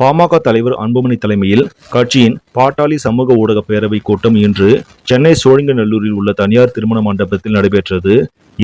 பாமக தலைவர் அன்புமணி தலைமையில் கட்சியின் பாட்டாளி சமூக ஊடக பேரவை கூட்டம் இன்று சென்னை சோழிங்கநல்லூரில் உள்ள தனியார் திருமண மண்டபத்தில் நடைபெற்றது.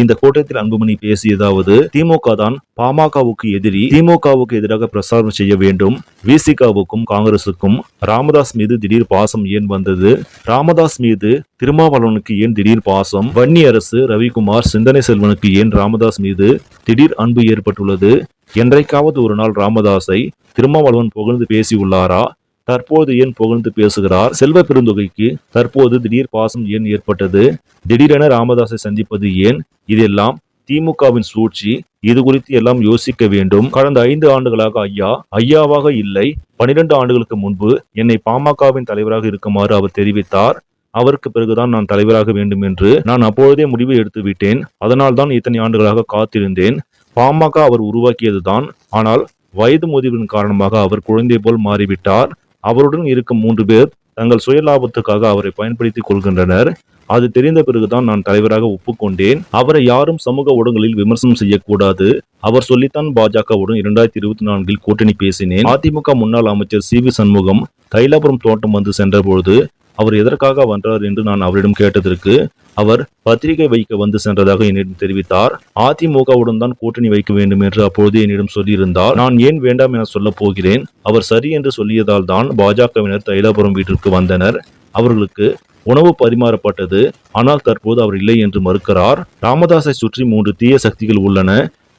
இந்த கூட்டத்தில் அன்புமணி பேசியதாவது திமுக தான் பாமகவுக்கு எதிரி திமுகவுக்கு எதிராக பிரசாரம் செய்ய வேண்டும் விசிகாவுக்கும் காங்கிரசுக்கும் ராமதாஸ் மீது திடீர் பாசம் ஏன் வந்தது? ராமதாஸ் மீது திருமாவளவனுக்கு ஏன் திடீர் பாசம்? வன்னி அரசு ரவிக்குமார் சிந்தனை செல்வனுக்கு ஏன் ராமதாஸ் மீது திடீர் அன்பு ஏற்பட்டுள்ளது? என்றைக்காவது ஒரு நாள் ராமதாஸை திருமாவளவன் புகழ்ந்து பேசியுள்ளாரா? தற்போது ஏன் புகழ்ந்து பேசுகிறார்? செல்வ பெருந்தொகைக்கு தற்போது திடீர் பாசம் ஏன் ஏற்பட்டது? திடீரென ராமதாஸை சந்திப்பது ஏன்? இதெல்லாம் திமுகவின் சூழ்ச்சி. இது குறித்து எல்லாம் யோசிக்க வேண்டும். கடந்த ஐந்து ஆண்டுகளாக ஐயா ஐயாவாக இல்லை. பனிரெண்டு ஆண்டுகளுக்கு முன்பு என்னை பாமகவின் தலைவராக இருக்குமாறு அவர் தெரிவித்தார். அவருக்கு பிறகுதான் நான் தலைவராக வேண்டும் என்று நான் அப்பொழுதே முடிவு எடுத்து விட்டேன் அதனால் தான் இத்தனை ஆண்டுகளாக காத்திருந்தேன். பாமக அவர் உருவாக்கியதுதான். ஆனால் வயது முதிவின் காரணமாக அவர் குழந்தை போல் மாறிவிட்டார். அவருடன் இருக்கும் மூன்று பேர் தங்கள் சுயலாபத்துக்காக அவரை பயன்படுத்திக் கொள்கின்றனர். அது தெரிந்த பிறகுதான் நான் தலைவராக ஒப்புக்கொண்டேன். அவரை யாரும் சமூக ஊடகங்களில் விமர்சனம் செய்யக்கூடாது. அவர் சொல்லித்தான் பாஜகவுடன் இரண்டாயிரத்தி இருபத்தி நான்கில் கூட்டணி பேசினேன். அதிமுக முன்னாள் அமைச்சர் சி வி சண்முகம் தைலாபுரம் தோட்டம் வந்து சென்றபொழுது அவர் எதற்காக வந்தார் என்று நான் அவரிடம் கேட்டதற்கு அவர் பத்திரிகை வைக்க வந்து சென்றதாக என்னிடம் தெரிவித்தார். அதிமுகவுடன் தான் கூட்டணி வைக்க வேண்டும் என்று அப்பொழுது என்னிடம் சொல்லியிருந்தார். நான் ஏன் வேண்டாம் என சொல்லப் போகிறேன். அவர் சரி என்று சொல்லியதால் தான் பாஜகவினர் தைலாபுரம் வீட்டிற்கு வந்தனர். அவர்களுக்கு உணவு பரிமாறப்பட்டது. ஆனால் தற்போது அவர் இல்லை என்று மறுக்கிறார். ராமதாஸை சுற்றி மூன்று தீய சக்திகள் உள்ளன.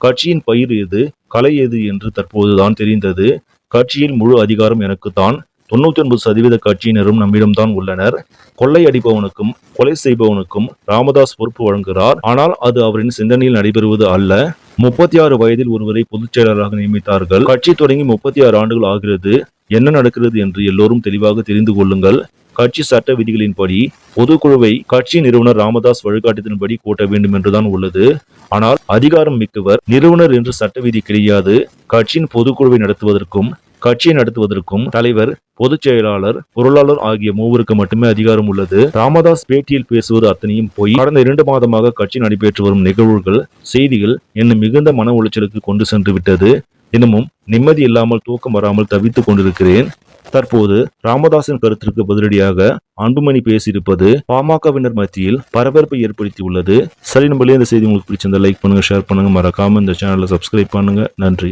கட்சியின் பயிர் எது கலை எது என்று தற்போதுதான் தெரிந்தது. கட்சியில் முழு அதிகாரம் எனக்குத்தான் தொண்ணூத்தி ஒன்பது சதவீத கட்சியினரும் நம்மிடம்தான் உள்ளனர். கொள்ளை அடிப்பவனுக்கும் கொலை செய்பவனுக்கும் ராமதாஸ் பொறுப்பு வழங்குகிறார். ஆனால் அது அவரின் சிந்தனையில் நடைபெறுவது அல்ல. முப்பத்தி ஆறு வயதில் ஒருவரை பொதுச் செயலாளராக நியமித்தார்கள். கட்சி தொடங்கி முப்பத்தி ஆறு ஆண்டுகள் ஆகிறது. என்ன நடக்கிறது என்று எல்லோரும் தெளிவாக தெரிந்து கொள்ளுங்கள். கட்சி சட்ட விதிகளின்படி பொதுக்குழுவை கட்சி நிறுவனர் ராமதாஸ் வழிகாட்டுதலின்படி கூட்ட வேண்டும் என்றுதான் உள்ளது. ஆனால் அதிகாரம் மிக்கவர் நிறுவனர் என்று சட்ட விதி கிடையாது. கட்சியின் பொதுக்குழுவை நடத்துவதற்கும் கட்சியை நடத்துவதற்கும் தலைவர் பொதுச் செயலாளர் பொருளாளர் ஆகிய மூவருக்கு மட்டுமே அதிகாரம் உள்ளது. ராமதாஸ் பேட்டியில் பேசுவது அத்தனையும் போய். கடந்த இரண்டு மாதமாக கட்சி நடைபெற்று வரும் நிகழ்வுகள் செய்திகள் என்னை மிகுந்த மன உளைச்சலுக்கு கொண்டு சென்று விட்டது. தினமும் நிம்மதி இல்லாமல் தூக்கம் வராமல் தவித்துக் கொண்டிருக்கிறேன். தற்போது ராமதாஸின் கருத்திற்கு பதிலடியாக அன்புமணி பேசியிருப்பது பாமகவினர் மத்தியில் பரபரப்பை ஏற்படுத்தி உள்ளது சரி நம்மளே இந்த செய்தி உங்களுக்கு பிடிச்சிருந்தா லைக் பண்ணுங்க ஷேர் பண்ணுங்க. மறக்காம இந்த சேனலை சப்ஸ்கிரைப் பண்ணுங்க. நன்றி.